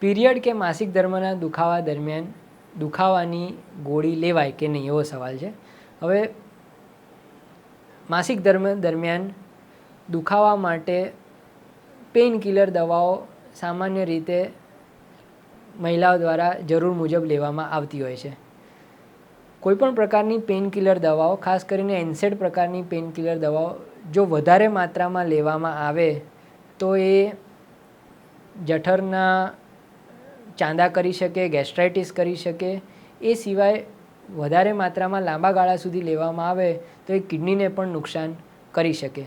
Period કે માસિક ધર્મના દુખાવા દરમિયાન દુખાવાની ગોળી લેવાય કે નહીં એવો સવાલ છે. હવે માસિક ધર્મ દરમિયાન દુખાવા માટે પેઇન કિલર દવાઓ સામાન્ય રીતે મહિલાઓ દ્વારા જરૂર મુજબ લેવામાં આવતી હોય છે. કોઈપણ પ્રકારની પેઇન કિલર દવાઓ, ખાસ કરીને એન્સેડ પ્રકારની પેઇન કિલર દવાઓ, જો વધારે માત્રામાં લેવામાં આવે તો એ જઠરના ચાંદા કરી શકે ગેસ્ટ્રાઇટિસ કરી શકે, એ સિવાય વધારે માત્રામાં લાંબા ગાળા સુધી લેવામાં આવે તો એ કિડનીને પણ નુકસાન કરી શકે.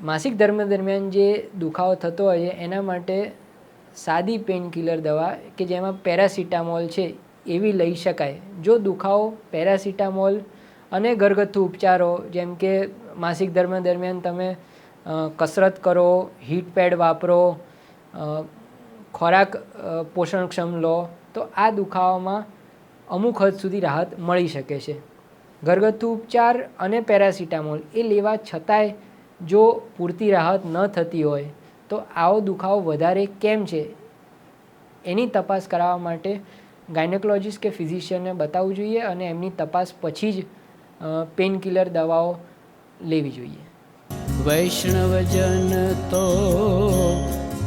માસિક ધર્મ દરમિયાન જે દુખાવો થતો હોય છે, એના માટે સાદી પેઇનકિલર દવા કે જેમાં પેરાસિટામોલ છે, એવી લઈ શકાય. જો દુખાવો પેરાસિટામોલ અને ઘરગથ્થુ ઉપચારો, જેમ કે માસિક ધર્મ દરમિયાન તમે કસરત કરો હીટ પેડ વાપરો ખોરાક પોષણક્ષમ લો, તો આ દુખાવામાં અમુક હદ સુધી રાહત મળી શકે છે. ઘરગથ્થુ ઉપચાર અને પેરાસિટામોલ એ લેવા છતાંય જો પૂરતી રાહત ન થતી હોય, તો આવો દુખાવો વધારે કેમ છે? એની તપાસ કરાવવા માટે ગાયનેકોલોજીસ્ટ કે ફિઝિશિયનને બતાવવું જોઈએ અને એમની તપાસ પછી જ પેઇન કિલર દવાઓ લેવી જોઈએ. વૈષ્ણવજન તો